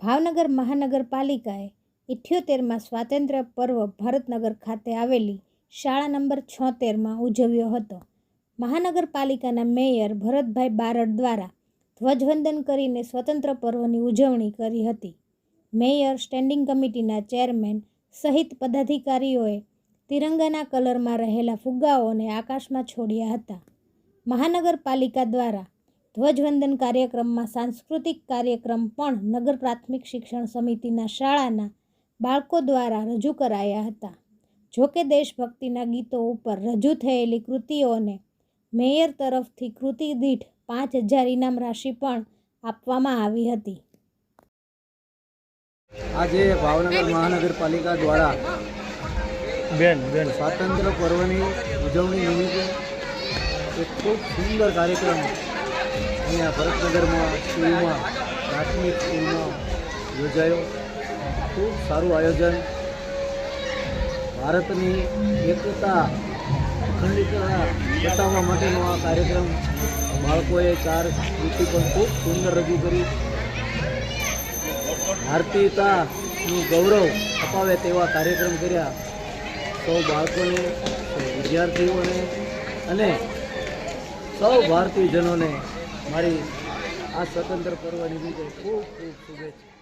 ભાવનગર મહાનગરપાલિકાએ ઇઠ્યોતેરમાં સ્વાતંત્ર્ય પર્વ ભરતનગર ખાતે આવેલી શાળા નંબર છોતેરમાં ઉજવ્યો હતો. મહાનગરપાલિકાના મેયર ભરતભાઈ બારડ દ્વારા ધ્વજવંદન કરીને સ્વતંત્ર પર્વની ઉજવણી કરી હતી. મેયર સ્ટેન્ડિંગ કમિટીના ચેરમેન સહિત પદાધિકારીઓએ તિરંગાના કલરમાં રહેલા ફુગ્ગાઓને આકાશમાં છોડ્યા હતા. મહાનગરપાલિકા દ્વારા ધ્વજવંદન કાર્યક્રમમાં સાંસ્કૃતિક કાર્યક્રમ પણ નગર પ્રાથમિક શિક્ષણ સમિતિના શાળાના બાળકો દ્વારા રજૂ કરાયા હતા. જોકે દેશભક્તિના ગીતો ઉપર રજૂ થયેલી કૃતિઓને મેયર તરફથી કૃતિ દીઠ પાંચ હજાર ઇનામ રાશિ પણ આપવામાં આવી હતી. આજે ભાવનગર મહાનગરપાલિકા દ્વારા બેન બેન. સ્વાતંત્ર્ય પર્વની ઉજવણી નિમિત્તે એક ખૂબ સુંદર કાર્યક્રમ અહીંયા ભરતનગરમાં સ્કૂલમાં, પ્રાથમિક સ્કૂલમાં યોજાયો. ખૂબ સારું આયોજન. ભારતની એકતા અખંડિતતા બતાવવા માટેનો આ કાર્યક્રમ બાળકોએ ચાર કૃતિ પણ ખૂબ સુંદર રજૂ કરી. ભારતીયતાનું ગૌરવ અપાવે તેવા કાર્યક્રમ કર્યા. સૌ બાળકોને, સૌ વિદ્યાર્થીઓને અને સૌ ભારતીયજનોને મારી આ સ્વતંત્ર પર્વ નિમિત્તે ખૂબ ખૂબ શુભેચ્છા.